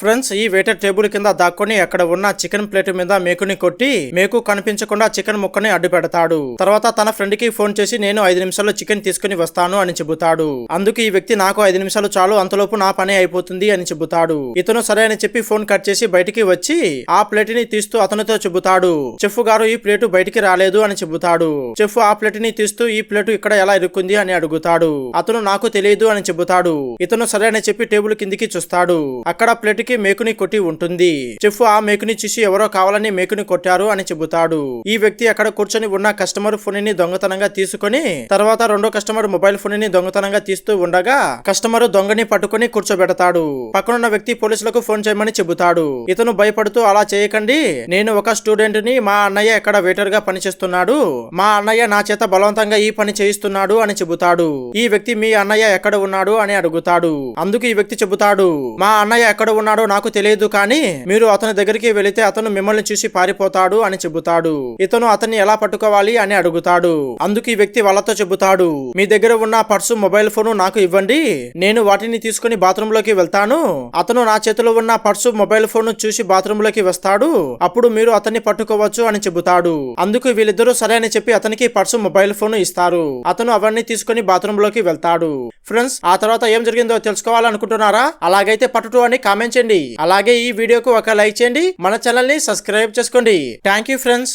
Friends ఈ waiter table కింద దాక్కొని అక్కడ ఉన్న చికెన్ ప్లేట్ మీద మేకుని కొట్టి మేకు కనిపించకుండా చికెన్ ముక్కని అడ్డు పెడతాడు తర్వాత తన ఫ్రెండ్కి ఫోన్ చేసి నేను ఐదు నిమిషాల్లో చికెన్ తీసుకుని వస్తాను అని చెబుతాడు. అందుకు ఈ వ్యక్తి నాకు ఐదు నిమిషాలు చాలు అంతలోపు నా పని అయిపోతుంది అని చెబుతాడు. ఇతను సరే అని చెప్పి ఫోన్ కట్ చేసి బయటికి వచ్చి ఆ ప్లేట్ని తీస్తూ అతనితో చెబుతాడు. చెఫ్ గారు ఈ ప్లేట్ బయటికి రాలేదు అని చెబుతాడు. చెఫ్ ఆ ప్లేట్ని తీస్తూ ఈ ప్లేట్ ఇక్కడ ఎలా ఇరుక్కుంది అని అడుగుతాడు. అతను నాకు తెలియదు అని చెబుతాడు. ఇతను సరే అని చెప్పి టేబుల్ కిందికి చూస్తాడు. అక్కడ ప్లేట్ కి మేకుని కొట్టి ఉంటుంది. చెఫ్ ఆ మేకుని చూసి ఎవరో కావాలని మేకుని కొట్టారు అని చెబుతాడు. ఈ వ్యక్తి అక్కడ కూర్చొని ఉన్న కస్టమర్ ఫోన్ని దొంగతనంగా తీసుకొని తర్వాత రెండో కస్టమర్ మొబైల్ ఫోన్ని దొంగతనంగా తీస్తూ ఉండగా కస్టమర్ దొంగని పట్టుకొని కూర్చోబెడతాడు. పక్కనున్న వ్యక్తి పోలీసులకు ఫోన్ చేయమని చెబుతాడు. ఇతను భయపడుతూ అలా చేయకండి. నేను ఒక స్టూడెంట్ని మా అన్నయ్య ఎక్కడ వెయిటర్గా పనిచేస్తున్నాడు? మా అన్నయ్య నా చేత బలవంతంగా ఈ పని చేయిస్తున్నాడు అని చెబుతాడు. ఈ వ్యక్తి మీ అన్నయ్య ఎక్కడ ఉన్నాడు? అని అడుగుతాడు. అందుకు ఈ వ్యక్తి చెబుతాడు మా అన్నయ్య ఎక్కడ ఉన్నాడు నాకు తెలియదు కానీ మీరు అతని దగ్గరికి వెళితే అతను మిమ్మల్ని చూసి పారిపోతాడు అని చెబుతాడు. ఇతను అతన్ని ఎలా పట్టుకోవాలి అని అడుగుతాడు. అందుకు ఈ వ్యక్తి వాళ్ళతో చెబుతాడు. మీ దగ్గర ఉన్న పర్సు మొబైల్ ఫోన్ నాకు ఇవ్వండి. నేను వాటిని తీసుకుని బాత్రూమ్లోకి వెళ్తాను. అతను నా చేతిలో ఉన్న పర్సు మొబైల్ ఫోన్ చూసి బాత్రూమ్లోకి వస్తాడు. అప్పుడు మీరు అతన్ని పట్టుకోవచ్చు అని చెబుతాడు. అందుకు వీళ్ళిద్దరూ సరే అని చెప్పి అతనికి పర్సు మొబైల్ ఫోన్ ఇస్తారు. అతను అవన్నీ తీసుకుని బాత్రూమ్లోకి వెళ్తాడు. ఫ్రెండ్స్ ఆ తర్వాత ఏం జరిగిందో తెలుసుకోవాలనుకుంటున్నారా? అలాగైతే పట్టుటూ అని కామెంట్ చేయండి. అలాగే ఈ వీడియోకు ఒక లైక్ చేయండి. మన ఛానల్ని సబ్స్క్రైబ్ చేసుకోండి. Thank you friends.